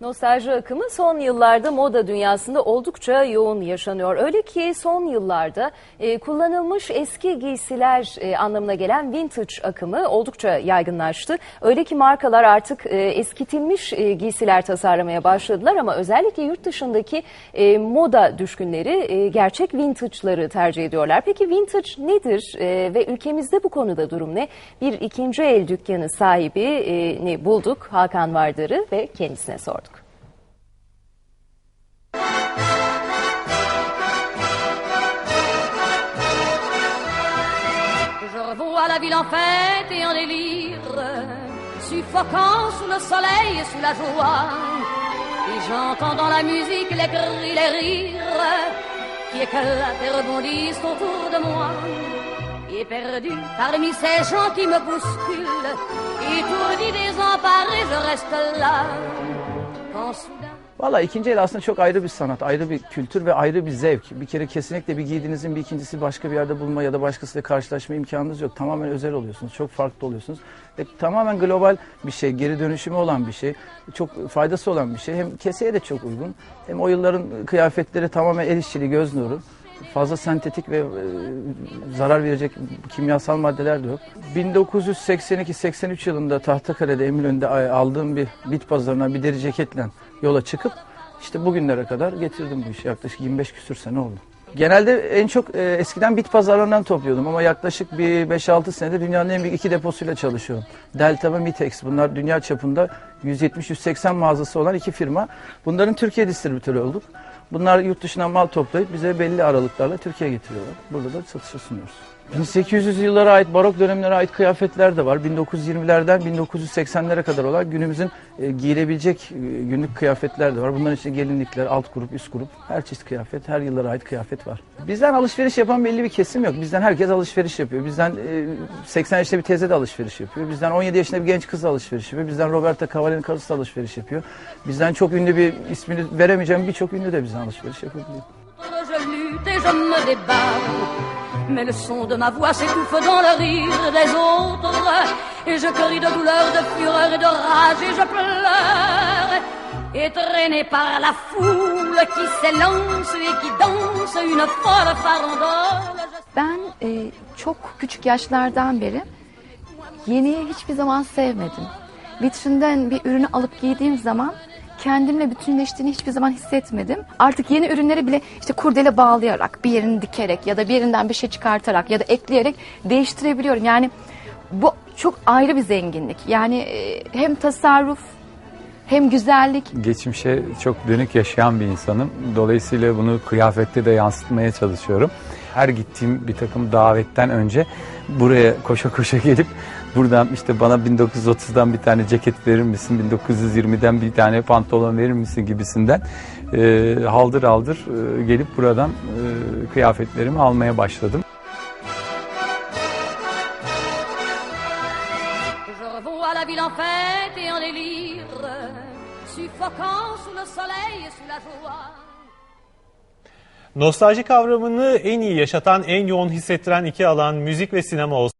Nostalji akımı son yıllarda moda dünyasında oldukça yoğun yaşanıyor. Öyle ki son yıllarda e, kullanılmış eski giysiler e, anlamına gelen vintage akımı oldukça yaygınlaştı. Öyle ki markalar artık e, eskitilmiş e, giysiler tasarlamaya başladılar ama özellikle yurt dışındaki e, moda düşkünleri e, gerçek vintage'ları tercih ediyorlar. Peki vintage nedir e, ve ülkemizde bu konuda durum ne? Bir ikinci el dükkanı sahibini bulduk Hakan Vardar'ı ve kendisine sorduk. La ville en fête et en délire, suffocant sous le soleil et sous la joie. Et j'entends dans la musique les cris, les rires qui éclatent et rebondissent autour de moi. Et perdu parmi ces gens qui me bousculent, étourdi, désemparé, je reste là. Quand soudain Valla ikinci el aslında çok ayrı bir sanat, ayrı bir kültür ve ayrı bir zevk. Bir kere kesinlikle bir giydiğinizin bir ikincisi başka bir yerde bulma ya da başkasıyla karşılaşma imkanınız yok. Tamamen özel oluyorsunuz, çok farklı oluyorsunuz. Ve tamamen global bir şey, geri dönüşümü olan bir şey, çok faydası olan bir şey. Hem keseye de çok uygun, hem o yılların kıyafetleri tamamen el işçiliği, göz nuru. Fazla sentetik ve e, zarar verecek kimyasal maddeler de yok. 1982-83 yılında Tahtakale'de Eminönü'nde aldığım bir bit pazarına bir deri ceketle yola çıkıp işte bugünlere kadar getirdim bu işi. Yaklaşık 25 küsür sene oldu. Genelde en çok e, eskiden bit pazarlarından topluyordum ama yaklaşık bir 5-6 senedir dünyanın en büyük iki deposuyla çalışıyorum. Delta ve Mitex bunlar dünya çapında 170-180 mağazası olan iki firma. Bunların Türkiye distribütörü olduk. Bunlar yurt dışından mal toplayıp bize belli aralıklarla Türkiye'ye getiriyorlar. Burada da satışa sunuyoruz. 1800 yıllara ait barok dönemlere ait kıyafetler de var. 1920'lerden 1980'lere kadar olan günümüzün e, giyilebilecek e, günlük kıyafetler de var. Bunların içinde gelinlikler, alt grup, üst grup, her çeşit kıyafet, her yıllara ait kıyafet var. Bizden alışveriş yapan belli bir kesim yok. Bizden herkes alışveriş yapıyor. Bizden e, 80 yaşında bir teyze de alışveriş yapıyor. Bizden 17 yaşında bir genç kız da alışveriş yapıyor. Bizden Roberta Cavalli'nin karısı da alışveriş yapıyor. Bizden çok ünlü bir ismini veremeyeceğim birçok ünlü de bizden alışveriş yapabiliyor. Mais le son de ma voix s'étouffe dans le rire des autres. Et je crie de douleur, de fureur et de rage et je pleure. Et traîné par la foule qui s'élance et qui danse une folle farandole. Ben e, çok küçük yaşlardan beri yeniyi hiçbir zaman sevmedim. Vitrinden bir ürünü alıp giydiğim zaman kendimle bütünleştiğini hiçbir zaman hissetmedim. Artık yeni ürünleri bile işte kurdele bağlayarak, bir yerini dikerek ya da bir yerinden bir şey çıkartarak ya da ekleyerek değiştirebiliyorum. Yani bu çok ayrı bir zenginlik. Yani e, hem tasarruf hem güzellik geçmişe çok dönük yaşayan bir insanım. Dolayısıyla bunu kıyafette de yansıtmaya çalışıyorum. Her gittiğim bir takım davetten önce buraya koşa koşa gelip buradan işte bana 1930'dan bir tane ceket verir misin, 1920'den bir tane pantolon verir misin gibisinden e, haldır haldır e, gelip buradan e, kıyafetlerimi almaya başladım. Nostalji kavramını en iyi yaşatan, en yoğun hissettiren iki alan müzik ve sinema olsun.